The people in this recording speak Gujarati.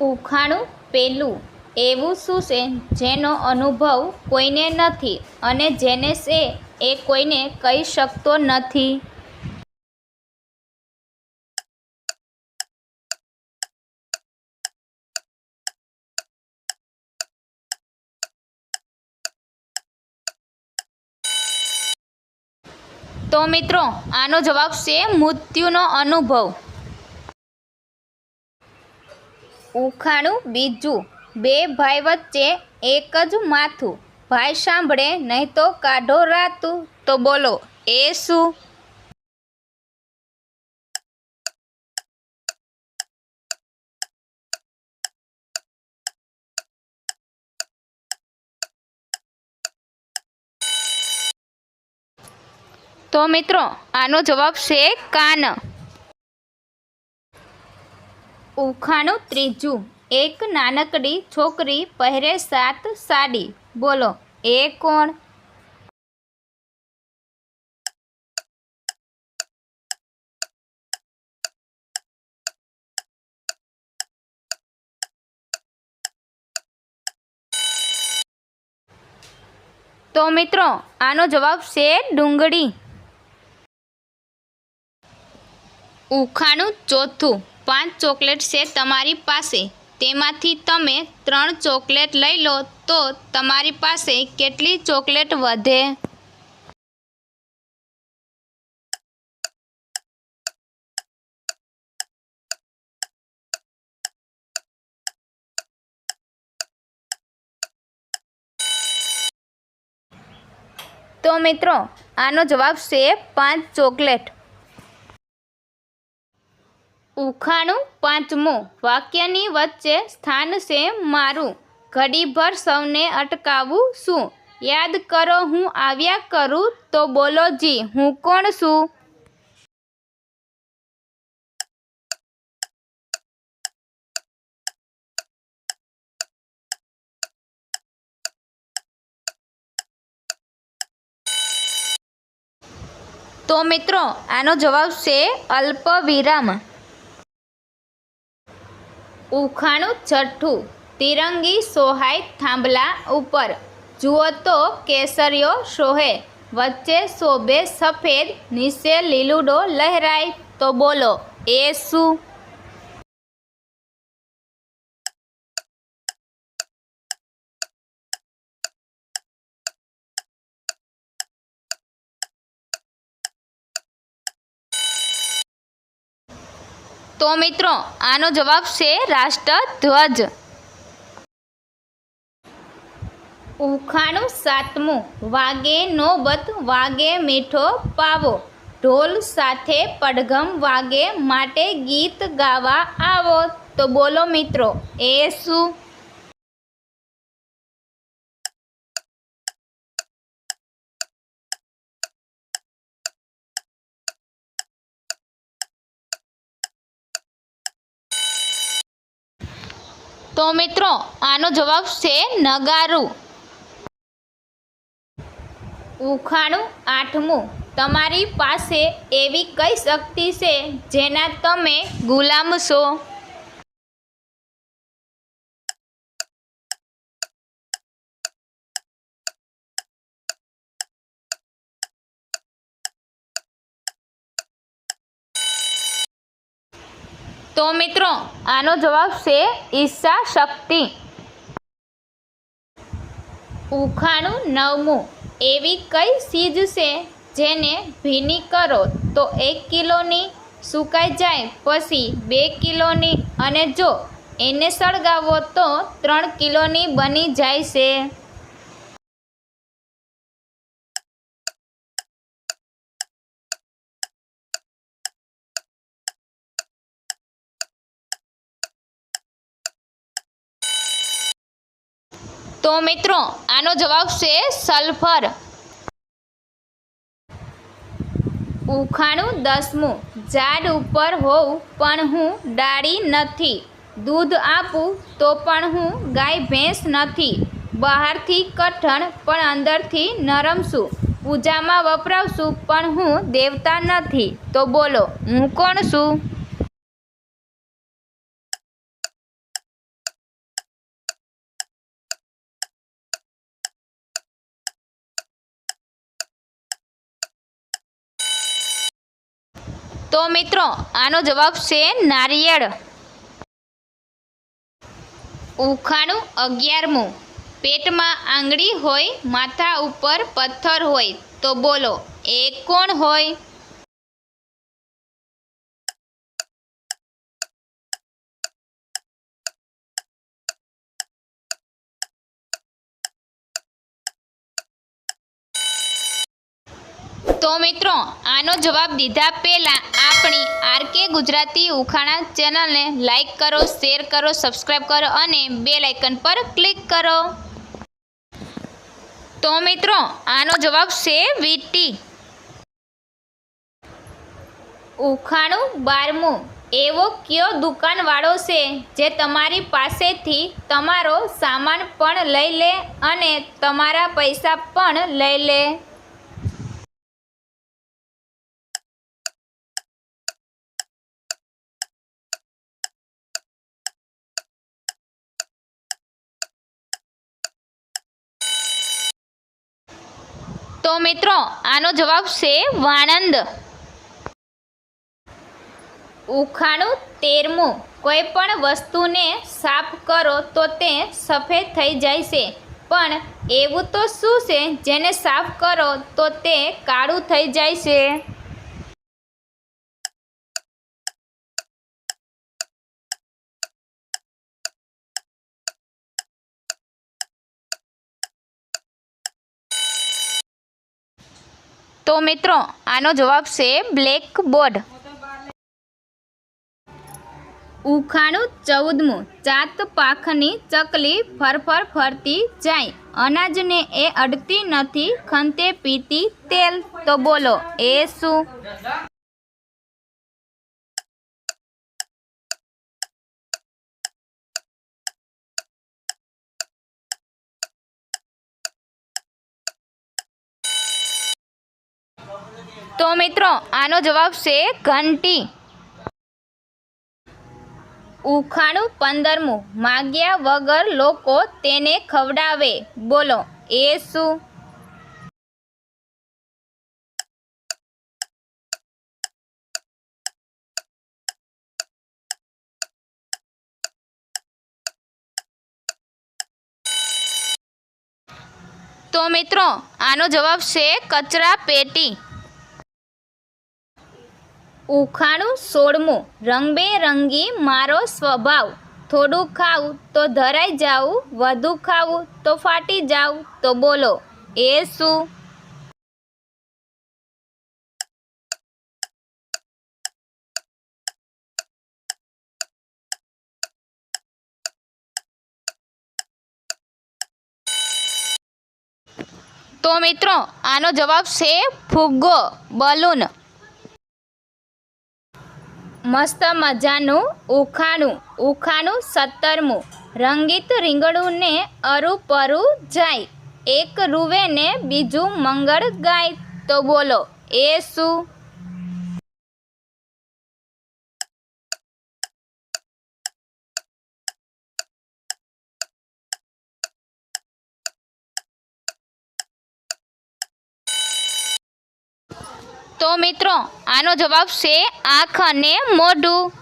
ઉખાણું પેલું, એવું શું છે જેનો અનુભવ કોઈને નથી અને જેને છે એ કોઈને કહી શકતો નથી? તો મિત્રો, આનો જવાબ છે મૃત્યુનો અનુભવ. ઉખાણું બીજું. બે ભાઈ વચ્ચે એક જ માથું. ભાઈ સાંભળે, નહીં તો કાઢો રાતું. તો બોલો, એ શું? તો મિત્રો, આનો જવાબ છે કાન. ઉખાણું ત્રીજું. એક નાનકડી છોકરી પહેરે સાત સાડી. બોલો, એ કોણ? તો મિત્રો, આનો જવાબ છે ડુંગળી. ઉખાણું ચોથું. પાંચ ચોકલેટ છે તમારી પાસે. તેમાંથી તમે ત્રણ ચોકલેટ લઈ લો તો તમારી પાસે કેટલી ચોકલેટ વધે? તો મિત્રો, આનો જવાબ છે પાંચ ચોકલેટ. ઉખાણું પાંચમું. વાક્યની વચ્ચે સ્થાન છે મારું. ઘડીભર સૌને અટકાવું શું? યાદ કરો, હું આવ્યા કરું તો બોલો જી, હું કોણ છું? તો મિત્રો, આનો જવાબ છે અલ્પ વિરામ ઉખાણું છઠ્ઠું. તિરંગી સોહાય થાંભલા ઉપર. જુઓ તો કેસરીઓ શોહે. વચ્ચે શોભે સફેદ, નીચે લીલુડો લહેરાય. તો બોલો, એ શું? તો મિત્રો, આનો જવાબ છે રાષ્ટ્રધ્વજ. ઉખાણું સાતમું, વાગે નોબત વાગે મીઠો પાવો. ઢોલ સાથે પડઘમ વાગે માટે ગીત ગાવા આવો. તો બોલો મિત્રો, એ શું? તો મિત્રો, આનો જવાબ છે નગારું. ઉખાણું આઠમું. તમારી પાસે એવી કઈ શક્તિ છે જેના તમે ગુલામ છો? તો મિત્રો, આનો જવાબ છે ઈચ્છા શક્તિ. ઉખાણું નવમું. એવી કઈ ચીજ છે જેને ભીની કરો તો એક કિલોની સુકાઈ જાય, પછી બે કિલોની, અને જો એને સળગાવો તો ત્રણ કિલોની બની જાય છે. તો મિત્રો, આનો જવાબ છે સલ્ફર. ઉખાણું દસમું. ઝાડ ઉપર હોઉં પણ હું ડાળી નથી. દૂધ આપું તો પણ હું ગાય, ભેંસ નથી. બહારથી કઠણ પણ અંદરથી નરમ છું. પૂજામાં વપરાવશું પણ હું દેવતા નથી. તો બોલો, હું કોણ છું? તો મિત્રો, આનો જવાબ છે નારિયેળ. ઉખાણું અગિયારમું. પેટમાં આંગળી હોય, માથા ઉપર પથ્થર હોય, તો બોલો, એ કોણ હોય? તો મિત્રો, આનો જવાબ દીધા પહેલાં આપણી આરકે ગુજરાતી ઉખાણા ચેનલને લાઇક કરો, શેર કરો સબસ્ક્રાઈબ કરો અને બે લાઇકન પર ક્લિક કરો. તો મિત્રો, આનો જવાબ છે વીટી. ઉખાણું બારમું. એવો કયો દુકાનવાળો છે જે તમારી પાસેથી તમારો સામાન પણ લઈ લે અને તમારા પૈસા પણ લઈ લે? તો મિત્રો, આનો જવાબ છે વાણંદ. ઉખાણું તેરમું. કોઈ પણ વસ્તુને સાફ કરો તો તે સફેદ થઈ જાય છે. પણ એવું તો શું છે? જેને સાફ કરો તો તે કાળું થઈ જાય છે. તો મિત્રો, આનો જવાબ છે બ્લેક બોર્ડ ઉખાણું ચૌદમું. ચાત પાખની ચકલી ફરફર ફરતી જાય. અનાજને એ અડતી નથી, ખંતે પીતી તેલ. તો બોલો, એ શું? તો મિત્રો, આનો જવાબ છે ઘંટી. ઉખાણું પંદરમું. માગ્યા વગર લોકો તેને ખવડાવે. બોલો, એ શું? તો મિત્રો, આનો જવાબ છે કચરા પેટી ઉખાણું સોળમું. રંગબેરંગી મારો સ્વભાવ. થોડું ખાવું તો ધરાઈ જાવ વધુ ખાવું તો ફાટી જાઉં, તો બોલો, એ શું? તો મિત્રો, આનો જવાબ છે ફુગ્ગો, બલૂન. મસ્ત મજાનું ઉખાણું ઉખાણું સત્તરમું. રંગીત રીંગણુંને અરુપરું જાય. એક રૂવે ને બીજું મંગળ ગાય. તો બોલો, એ શું? તો મિત્રો આનો જવાબ છે આંખ અને મોઢું.